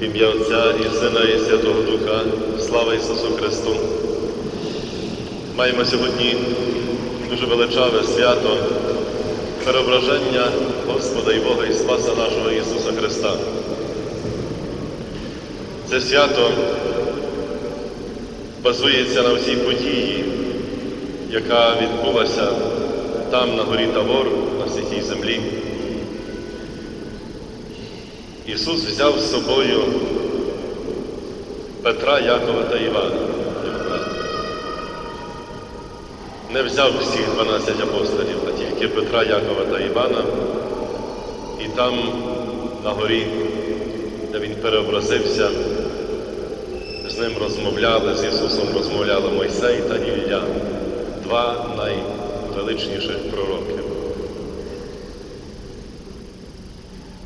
В ім'я Отця і Сина і Святого Духа, слава Ісусу Христу. Маємо сьогодні дуже величаве свято переображення Господа і Бога і Спаса нашого Ісуса Христа. Це свято базується на всій події, яка відбулася там, на горі Тавор, на святій землі. Ісус взяв з собою Петра, Якова та Івана. Не взяв всіх 12 апостолів, а тільки Петра, Якова та Івана. І там, на горі, де він переобразився, з ним розмовляли, з Ісусом розмовляли Мойсей та Ілля, два найвеличніших пророків.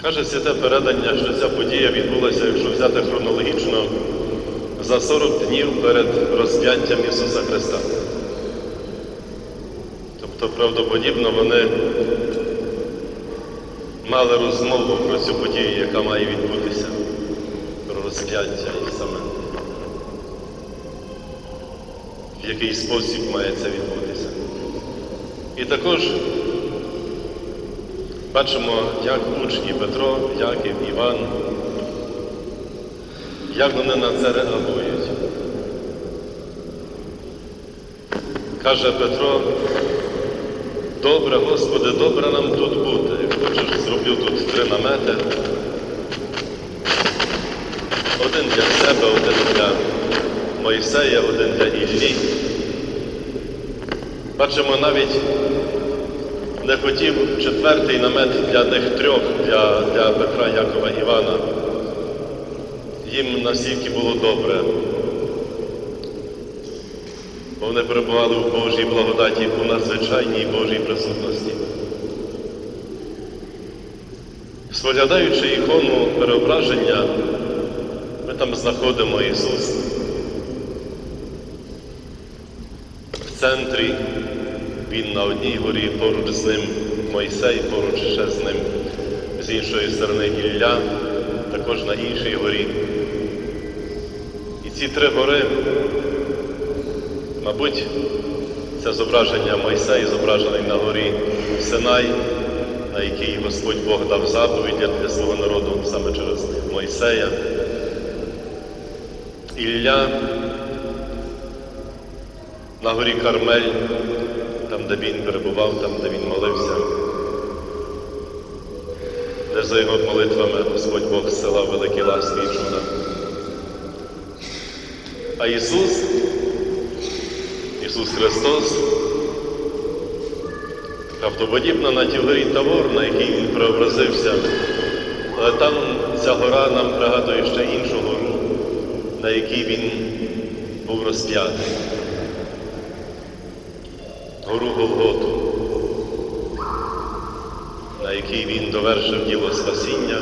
Каже святе передання, що ця подія відбулася, якщо взяти хронологічно, за 40 днів перед розп'яттям Ісуса Христа. Тобто, правдоподібно, вони мали розмову про цю подію, яка має відбутися, про розп'яття і саме. В який спосіб має це відбутися. І також бачимо, як учні Петро, Яків, Іван, як вони на це реагують. Каже Петро, добре, Господи, добре нам тут бути. Хочеш, зроблю тут три намети. Один для себе, один для Мойсея, один для Іллі. Бачимо, навіть не хотів четвертий намет для тих трьох, для, для Петра, Якова, Івана. Їм настільки було добре. Вони перебували в Божій благодаті, у надзвичайній Божій присутності. Споглядаючи ікону переображення, ми там знаходимо Ісус. В центрі Він на одній горі, поруч з ним Мойсей, поруч ще з ним, з іншої сторони Ілля, також на іншій горі. І ці три гори, мабуть, це зображення Мойсей, зображений на горі Синай, на якій Господь Бог дав заповіді для свого народу саме через Мойсея. Ілля на горі Кармель, де він перебував, там, де він молився, де за його молитвами Господь Бог зсилав великі ласки і чуда. А Ісус, Ісус Христос, правдоподібно на тій горі Тавор, на якій Він преобразився, але там ця гора нам пригадує ще іншу гору, на якій Він був розп'ятий гору Голготу, на якій він довершив діло спасіння,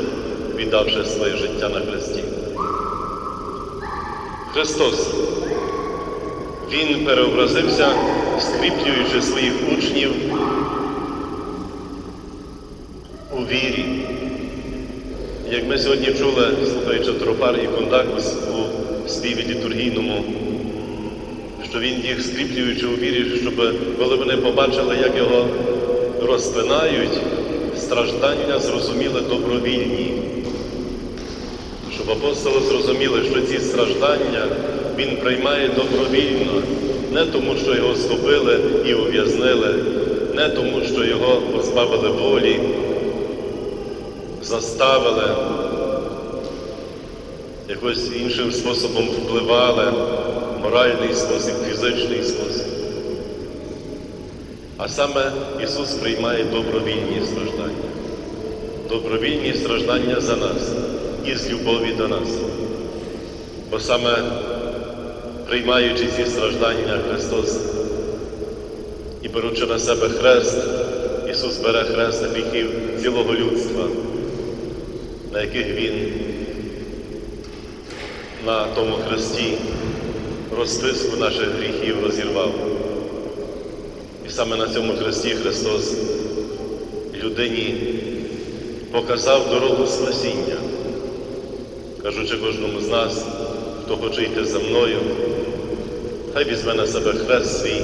віддавши своє життя на хресті. Христос, Він переобразився, скріплюючи своїх учнів у вірі. Як ми сьогодні чули, слухаючи Тропар і Кондакус у співі літургійному, що він їх скріплюючи у вірі, щоб коли вони побачили, як його розпинають, страждання зрозуміли добровільні. Щоб апостоли зрозуміли, що ці страждання він приймає добровільно, не тому, що його схопили і ув'язнили, не тому, що його позбавили волі, заставили, якось іншим способом впливали моральний спосіб, фізичний спосіб. А саме Ісус приймає добровільні страждання, добровільні страждання за нас і з любові до нас. Бо саме приймаючи ці страждання Христос і беручи на себе хрест, Ісус бере хрест гріхів цілого людства, на яких Він на тому хресті розписку наших гріхів розірвав. І саме на цьому хресті Христос людині показав дорогу спасіння. кажучи кожному з нас, хто хоче йти за мною, хай візьме на себе хрест свій,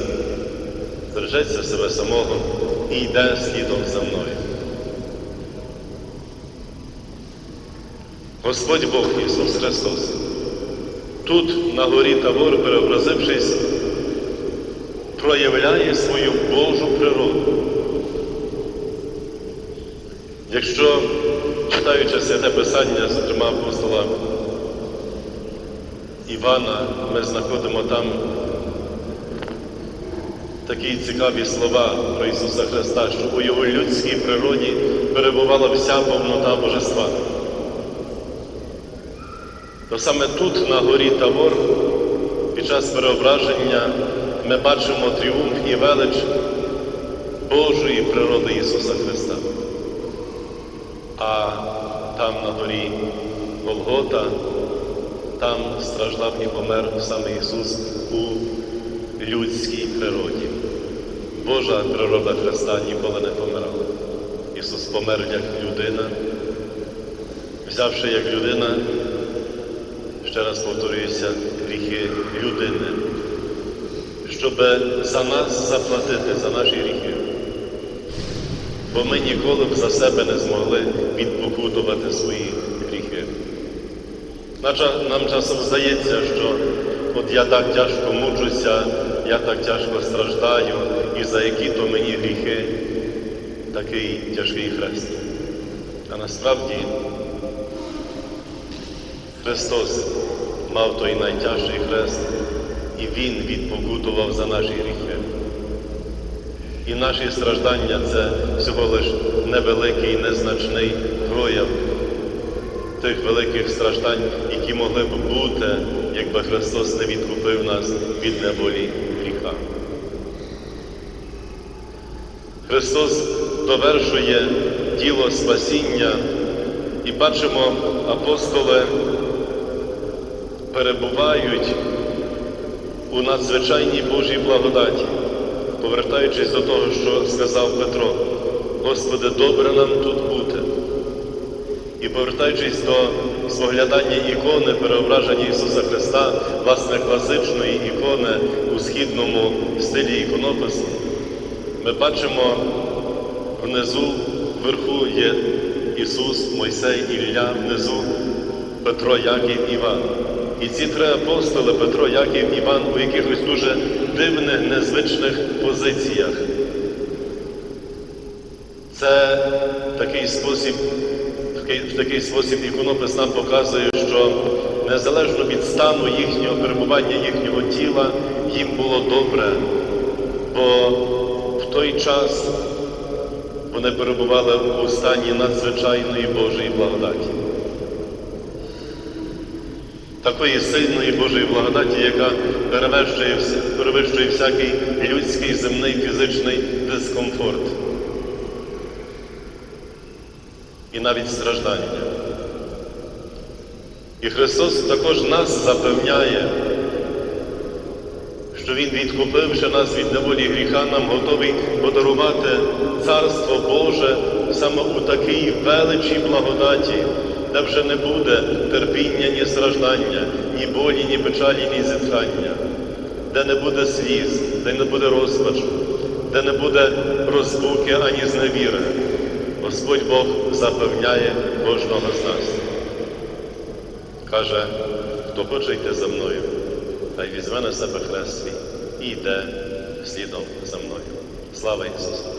зречеться себе самого і йде слідом за мною. Господь Бог Ісус Христос, тут на горі Тавор, переобразившись, проявляє свою Божу природу. Якщо читаючи святе Писання, зокрема апостола Івана, ми знаходимо там такі цікаві слова про Ісуса Христа, що у Його людській природі перебувала вся повнота Божества. То саме тут, на горі Тавор, під час переображення, ми бачимо тріумф і велич Божої природи Ісуса Христа. А там на горі Голгота, там страждав і помер саме Ісус у людській природі. Божа природа Христа ніколи не помирала. Ісус помер як людина, взявши як людина, ще раз повторююся, гріхи людини, щоб за нас заплатити, за наші гріхи. Бо ми ніколи б за себе не змогли відпокутувати свої гріхи. Нам часом здається, що от я так тяжко мучуся, я так тяжко страждаю, і за які то мені гріхи такий тяжкий хрест. А насправді Христос мав той найтяжчий хрест, і Він відпокутував за наші гріхи. І наші страждання це всього лиш невеликий, незначний прояв тих великих страждань, які могли б бути, якби Христос не відкупив нас від неволі гріха. Христос довершує діло спасіння і бачимо, апостоли перебувають у надзвичайній Божій благодаті, повертаючись до того, що сказав Петро, Господи, добре нам тут бути. І повертаючись до споглядання ікони переображення Ісуса Христа, власне, класичної ікони у східному стилі іконопису, ми бачимо внизу, вверху є Ісус, Мойсей, Ілля, внизу Петро, Яків, Іван. І ці три апостоли Петро, Яків, Іван у якихось дуже дивних, незвичних позиціях. Це такий спосіб, такий, в такий спосіб іконопис нам показує, що незалежно від стану їхнього перебування, їхнього тіла, їм було добре, бо в той час вони перебували у стані надзвичайної Божої благодаті. Такої сильної Божої благодаті, яка перевищує, перевищує всякий людський земний фізичний дискомфорт і навіть страждання. І Христос також нас запевняє, що Він, відкупивши нас від неволі гріха, нам готовий подарувати Царство Боже саме у такій величій благодаті, де вже не буде терпіння, ні страждання, ні болі, ні печалі, ні зітхання, де не буде сліз, де не буде розпачу, де не буде розбуки ані зневіри. Господь Бог запевняє кожного з нас. Каже, хто хоче йти за мною, хай візьме на себе хрест і йде слідом за мною. Слава Ісусу!